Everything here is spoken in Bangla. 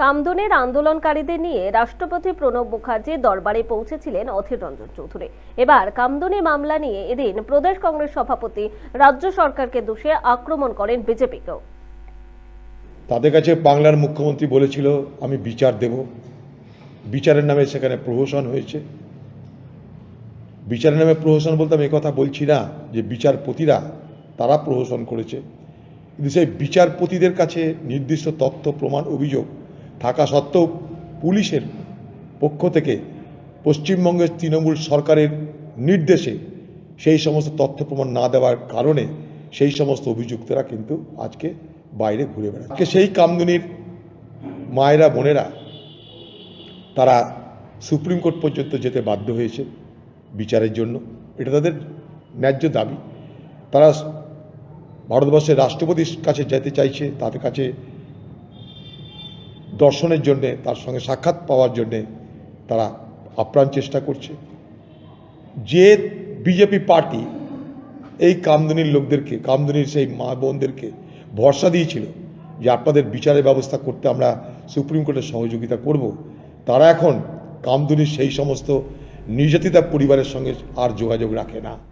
কামদুনের আন্দোলনকারীদের নিয়ে রাষ্ট্রপতি প্রণব মুখার্জি দরবারে পৌঁছেছিলেন অধীর রঞ্জন চৌধুরী। এবার কামদুনি মামলা নিয়ে এদিন প্রদেশ কংগ্রেস সভাপতি, রাজ্য সরকারকে দোষে আক্রমণ করেন বিজেপিকেও। তাদের কাছে বাংলার মুখ্যমন্ত্রী বলেছিল, আমি বিচার দেব। বিচারের নামে সেখানে প্রহসন হয়েছে। বিচারের নামে প্রহসন বলতে আমি কথা বলছি না যে বিচারপতিরা তারা প্রহসন করেছে। কিন্তু সেই বিচারপতিদের কাছে নির্দিষ্ট তথ্য, প্রমাণ, অভিযোগ থাকা সত্ত্বেও পুলিশের পক্ষ থেকে পশ্চিমবঙ্গের তৃণমূল সরকারের নির্দেশে সেই সমস্ত তথ্য প্রমাণ না দেওয়ার কারণে সেই সমস্ত অভিযুক্তরা কিন্তু আজকে বাইরে ঘুরে বেড়ায় আজকে সেই কামদুনির মায়েরা, বোনেরা, তারা সুপ্রিম কোর্ট পর্যন্ত যেতে বাধ্য হয়েছে বিচারের জন্য। এটা তাদের ন্যায্য দাবি। তারা ভারতবর্ষের রাষ্ট্রপতির কাছে যেতে চাইছে, তাদের কাছে দর্শনের জন্যে, তার সঙ্গে সাক্ষাৎ পাওয়ার জন্যে তারা আপ্রাণ চেষ্টা করছে। যে বিজেপি পার্টি এই কামদুনির লোকদেরকে, কামদুনির সেই মা বোনদেরকে ভরসা দিয়েছিল যে আপনাদের বিচারের ব্যবস্থা করতে আমরা সুপ্রিম কোর্টের সহযোগিতা করব, তারা এখন কামদুনির সেই সমস্ত নির্যাতিতা পরিবারের সঙ্গে আর যোগাযোগ রাখে না।